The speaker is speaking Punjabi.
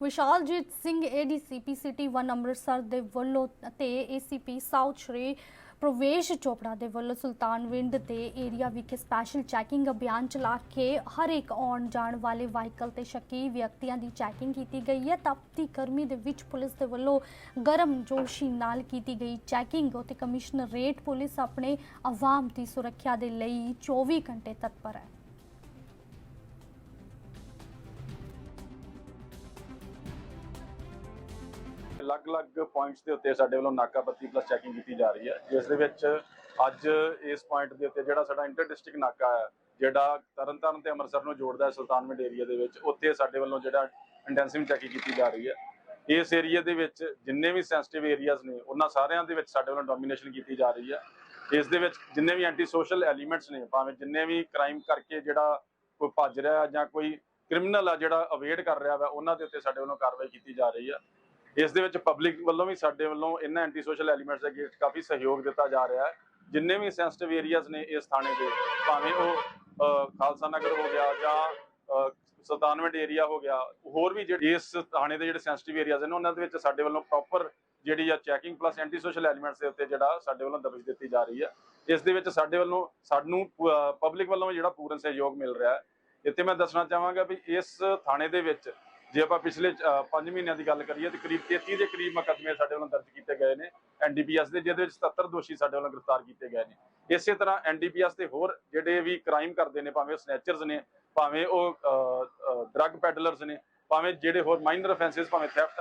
ਵਿਸ਼ਾਲਜੀਤ ਸਿੰਘ ਏਡੀਸੀਪੀ ਸਿਟੀ 1 ਅੰਮ੍ਰਿਤਸਰ ਦੇ ਵੱਲੋਂ ਅਤੇ ਏਸੀਪੀ ਸਾਊਥ ਸ਼੍ਰੀ ਪ੍ਰਵੇਸ਼ ਚੋਪੜਾ ਦੇ ਵੱਲੋਂ ਸੁਲਤਾਨਵਿੰਡ ਦੇ ਏਰੀਆ ਵਿਖੇ ਸਪੈਸ਼ਲ ਚੈਕਿੰਗ ਅਭਿਆਨ ਚਲਾ ਕੇ ਹਰ ਇੱਕ ਆਉਣ ਜਾਣ ਵਾਲੇ ਵਾਹੀਕਲ ਤੇ ਸ਼ੱਕੀ ਵਿਅਕਤੀਆਂ ਦੀ ਚੈਕਿੰਗ ਕੀਤੀ ਗਈ ਹੈ। ਤਪਤੀ ਗਰਮੀ ਦੇ ਵਿੱਚ ਪੁਲਿਸ ਦੇ ਵੱਲੋਂ ਗਰਮ ਜੋਸ਼ੀ ਨਾਲ ਕੀਤੀ ਗਈ ਚੈਕਿੰਗ ਅਤੇ ਕਮਿਸ਼ਨਰੇਟ ਪੁਲਿਸ ਆਪਣੇ ਆਵਾਮ ਦੀ ਸੁਰੱਖਿਆ ਦੇ ਲਈ 24 ਘੰਟੇ ਤਤਪਰ ਹੈ। ਅਲੱਗ-ਅਲੱਗ ਪੁਆਇੰਟਸ ਦੇ ਉੱਤੇ ਸਾਡੇ ਵੱਲੋਂ ਨਾਕਾਬੰਦੀ ਪਲੱਸ ਚੈਕਿੰਗ ਕੀਤੀ ਜਾ ਰਹੀ ਹੈ, ਜਿਸ ਦੇ ਵਿੱਚ ਅੱਜ ਇਸ ਪੁਆਇੰਟ ਦੇ ਉੱਤੇ ਜਿਹੜਾ ਸਾਡਾ ਇੰਟਰ ਡਿਸਟ੍ਰਿਕਟ ਨਾਕਾ ਹੈ, ਜਿਹੜਾ ਤਰਨਤਾਰਨ ਤੇ ਅੰਮ੍ਰਿਤਸਰ ਨੂੰ ਜੋੜਦਾ ਹੈ ਸੁਲਤਾਨਵਿੰਡ ਏਰੀਆ ਦੇ ਵਿੱਚ, ਉੱਥੇ ਸਾਡੇ ਵੱਲੋਂ ਜਿਹੜਾ ਇੰਟੈਂਸਿਵ ਚੈਕਿੰਗ ਕੀਤੀ ਜਾ ਰਹੀ ਹੈ। ਇਸ ਏਰੀਆ ਦੇ ਵਿੱਚ ਜਿੰਨੇ ਵੀ ਸੈਂਸਿਟਿਵ ਏਰੀਆਜ਼ ਨੇ, ਉਹਨਾਂ ਸਾਰਿਆਂ ਦੇ ਵਿੱਚ ਸਾਡੇ ਵੱਲੋਂ ਡੋਮੀਨੇਸ਼ਨ ਕੀਤੀ ਜਾ ਰਹੀ ਹੈ। ਇਸ ਦੇ ਵਿੱਚ ਜਿੰਨੇ ਵੀ ਐਂਟੀ ਸੋਸ਼ਲ ਐਲੀਮੈਂਟਸ ਨੇ, ਭਾਵੇਂ ਜਿੰਨੇ ਵੀ ਕ੍ਰਾਈਮ ਕਰਕੇ ਜਿਹੜਾ ਕੋਈ ਭੱਜ ਰਿਹਾ ਜਾਂ ਕੋਈ ਕ੍ਰਿਮੀਨਲ ਆ ਜਿਹੜਾ ਅਵੇਟ ਕਰ ਰਿਹਾ ਵਾ, ਉਹਨਾਂ ਦੇ ਉੱਤੇ ਸਾਡੇ ਵੱਲੋਂ ਕਾਰਵਾਈ ਕੀਤੀ ਜਾ ਰਹੀ ਹੈ। ਇਸ ਦੇ ਵਿੱਚ ਪਬਲਿਕ ਵੱਲੋਂ ਵੀ ਸਾਡੇ ਵੱਲੋਂ ਇਹਨਾਂ ਐਂਟੀ ਸੋਸ਼ਲ ਐਲੀਮੈਂਟਸ ਦੇ ਅਗੇਂਸਟ ਕਾਫੀ ਸਹਿਯੋਗ ਦਿੱਤਾ ਜਾ ਰਿਹਾ ਹੈ। ਜਿੰਨੇ ਵੀ ਸੈਂਸਿਟਿਵ ਏਰੀਆਜ਼ ਨੇ ਇਸ ਥਾਣੇ ਦੇ ਭਾਵੇਂ ਉਹ ਖਾਲਸਾ ਨਗਰ ਹੋ ਗਿਆ ਜਾਂ ਅਹ, ਸੁਲਤਾਨਵਿੰਡ ਏਰੀਆ ਹੋ ਗਿਆ ਹੋਰ ਵੀ ਜਿਹੜੇ ਇਸ ਥਾਣੇ ਦੇ ਜਿਹੜੇ ਸੈਂਸਿਟਿਵ ਏਰੀਆਜ਼ ਨੇ ਉਹਨਾਂ ਦੇ ਵਿੱਚ ਸਾਡੇ ਵੱਲੋਂ ਪ੍ਰੋਪਰ ਜਿਹੜੀ ਆ checking plus anti social elements ਦੇ ਉੱਤੇ ਜਿਹੜਾ ਸਾਡੇ ਵੱਲੋਂ ਦਬਜ ਦਿੱਤੀ ਜਾ ਰਹੀ ਹੈ। ਇਸ ਦੇ ਵਿੱਚ ਸਾਡੇ ਵੱਲੋਂ ਸਾਨੂੰ ਪਬਲਿਕ ਵੱਲੋਂ ਵੀ ਜਿਹੜਾ ਪੂਰਨ ਸਹਿਯੋਗ ਮਿਲ ਰਿਹਾ ਹੈ। ਇੱਥੇ ਮੈਂ ਦੱਸਣਾ ਚਾਹਾਂਗਾ ਵੀ ਇਸ ਥਾਣੇ ਦੇ ਵਿੱਚ ਜੇ ਆਪਾਂ ਪਿਛਲੇ 5 ਮਹੀਨਿਆਂ ਦੀ ਗੱਲ ਕਰੀਏ ਤੇ ਕਰੀਬ 33 ਦੇ ਕਰੀਬ ਮੁਕੱਦਮੇ ਸਾਡੇ ਵੱਲੋਂ ਦਰਜ ਕੀਤੇ ਗਏ ਨੇ ਐਨਡੀਪੀਐਸ ਦੇ, ਜਿਹਦੇ ਵਿੱਚ 77 ਦੋਸ਼ੀ ਸਾਡੇ ਵੱਲੋਂ ਗ੍ਰਿਫਤਾਰ ਕੀਤੇ ਗਏ ਨੇ। ਇਸੇ ਤਰ੍ਹਾਂ ਐਨਡੀਪੀਐਸ ਦੇ ਹੋਰ ਜਿਹੜੇ ਵੀ ਕ੍ਰਾਈਮ ਕਰਦੇ ਨੇ, ਭਾਵੇਂ ਉਹ ਸਨੈਚਰਸ ਨੇ, ਭਾਵੇਂ ਉਹ ਡਰੱਗ ਪੈਡਲਰਸ ਨੇ, ਭਾਵੇਂ ਜਿਹੜੇ ਹੋਰ ਮਾਈਨਰ ਅਫੈਂਸਸ, ਭਾਵੇਂ ਥੈਫਟ